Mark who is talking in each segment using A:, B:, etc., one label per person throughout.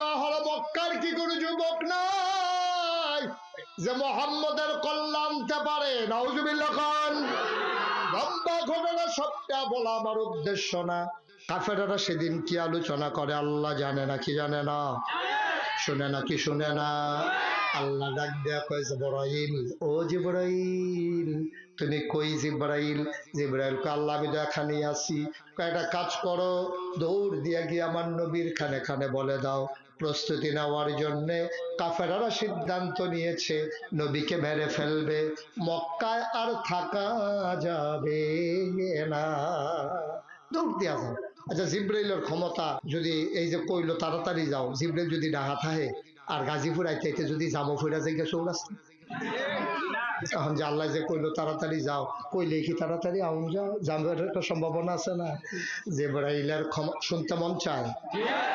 A: হলো মক্কার কি কোনো যুবক নাই যে মোহাম্মদের কল্যাণ আনতে পারে? নাউজুবিল্লাহ খান। লম্বা ঘটনা সবটা বলা আমার উদ্দেশ্য না। কাফেরারা সেদিন কি আলোচনা করে? আল্লাহ জানে না, কি জানে না? শুনে না, কি শুনে না? আল্লাহ ডাক দেয়া কয়, জিব্রাইল, ও জিব্রাইল, তুমি কই জিব্রাইল? জিব্রাইলকে আল্লাহ, আমি তো এখানে আছি। কয়েকটা কাজ করো, দৌড় দিয়ে গিয়ে আমার নবীর খানে খানে বলে দাও। প্রস্তুতি নেওয়ার জন্য কাফেরারা সিদ্ধান্ত নিয়েছে, নবীকে মেরে ফেলবে, মক্কায় আর থাকা যাবে না। দৌড় দিয়া যাও। আচ্ছা জিব্রাইলের ক্ষমতা যদি এই যে কইলো, তাড়াতাড়ি যাও। জিব্রাইল যদি ডাহা থাহে আর গাজীপুর আইতে যদি জামো ফিরা যাই চৌরাস্তা। এখন যে আল্লাহ যে কইলো, তাড়াতাড়ি যাও। কইলে কি তাড়াতাড়ি আউন যাও? জামের একটা সম্ভাবনা আছে না? জেব্রাইলের ক্ষমা, শুনতে মন চায়?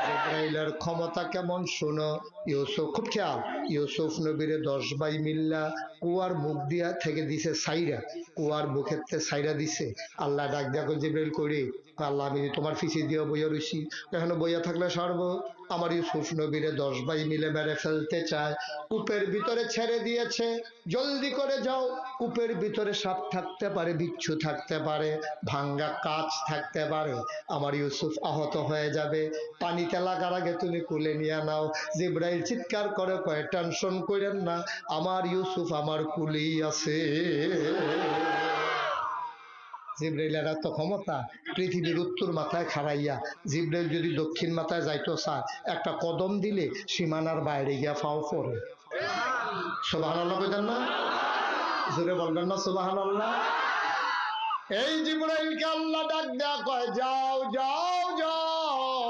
A: জেব্রাইলের ক্ষমতা কেমন শোনো? ইউসুফ, খুব খেয়াল। ইউসুফ নবীরে দশ বাই মিল্লা কুয়ার মুখ দিয়া থেকে দিছে সাইরা। কুয়ার মুখের সাইরা দিছে। আল্লাহ ডাক কই জিব্রাইল করি আল্লাহ আমি তোমার ফিসি দিয়ে বইয়া রইছি। এখানে বইয়া থাকলে সর্ব। আমার ইউসুফ নবীরে দশ ভাই মিলে মেরে ফেলতে চায়। কূপের ভিতরে ছেড়ে দিয়েছে। জলদি করে যাও। কূপের ভিতরে সাপ থাকতে পারে, বিচ্ছু থাকতে পারে, ভাঙ্গা কাচ থাকতে পারে। আমার ইউসুফ আহত হয়ে যাবে। পানিতে লাগার আগে তুমি কুলে নিয়ে নাও। জিব্রাইল চিৎকার করে কয়ে, টেনশন করেন না। আমার ইউসুফ আমার কুলেই আছে। জিব্রাইলের এত ক্ষমতা পৃথিবীর উত্তর মাথায় খাড়াইয়া। জিব্রাইল যদি দক্ষিণ মাথায় যাইতো স্যার, একটা কদম দিলে সীমানার বাইরে গিয়া ফাও পড়ে। সোবাহান আল্লাহ কইতেন না? জোরে বলবেন না সোবাহান আল্লাহ এই জিব্রাইলকে আল্লাহ ডাক দেয়া কয়, যাও যাও যাও।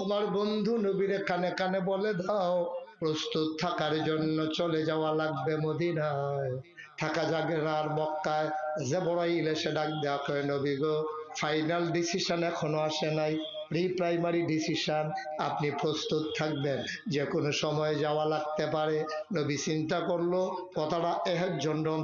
A: আমার বন্ধু নবীরে কানে কানে বলে দাও। প্রস্তুত থাকার জন্য চলে যাওয়া লাগবে মদিনায়। থাকা যাবে আর মক্কায়। যে বড়াইল এসে ডাক দেওয়া গো ফাইনাল ডিসিশন এখনও আসে নাই। প্রি প্রাইমারি ডিসিশন আপনি প্রস্তুত থাকবেন। যে কোনো সময় যাওয়া লাগতে পারে। নবী চিন্তা করল, কথাটা এক জন্য